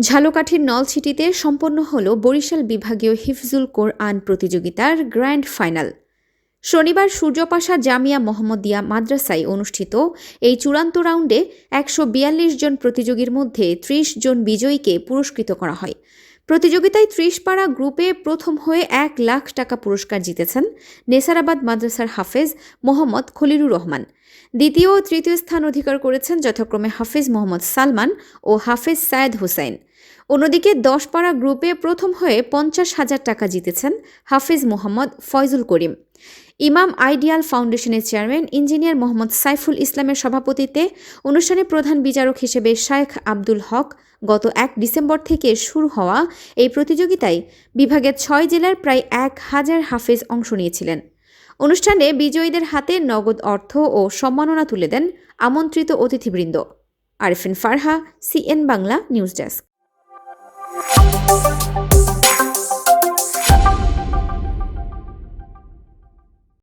ঝালকাঠির নলছিটিতে সম্পন্ন হল বরিশাল বিভাগীয় হিফজুল কোরআন প্রতিযোগিতার গ্র্যান্ড ফাইনাল। শনিবার সূর্যপাশা জামিয়া মোহাম্মদিয়া মাদ্রাসায় অনুষ্ঠিত এই চূড়ান্ত রাউন্ডে একশো বিয়াল্লিশ জন প্রতিযোগীর মধ্যে ত্রিশ জন বিজয়ীকে পুরস্কৃত করা হয়। প্রতিযোগিতায় ত্রিশ পাড়া গ্রুপে প্রথম হয়ে এক লাখ টাকা পুরস্কার জিতেছেন নেসারাবাদ মাদ্রাসার হাফেজ মোহাম্মদ খলিলুর রহমান। দ্বিতীয় ও তৃতীয় স্থান অধিকার করেছেন যথাক্রমে হাফেজ মোহাম্মদ সালমান ও হাফেজ সায়েদ হুসাইন অন্যদিকে দশপাড়া গ্রুপে প্রথম হয়ে পঞ্চাশ হাজার টাকা জিতেছেন হাফেজ মোহাম্মদ ফয়জুল করিম। ইমাম আইডিয়াল ফাউন্ডেশনের চেয়ারম্যান ইঞ্জিনিয়ার মোহাম্মদ সাইফুল ইসলামের সভাপতিত্বে অনুষ্ঠানে প্রধান বিচারক হিসেবে শায়েখ আব্দুল হক গত এক ডিসেম্বর থেকে শুরু হওয়া এই প্রতিযোগিতায় বিভাগের ছয় জেলার প্রায় এক হাজার হাফেজ অংশ নিয়েছিলেন। অনুষ্ঠানে বিজয়ীদের হাতে নগদ অর্থ ও সম্মাননা তুলে দেন আমন্ত্রিত অতিথিবৃন্দ। Arifin Farha, C N Bangla, news desk.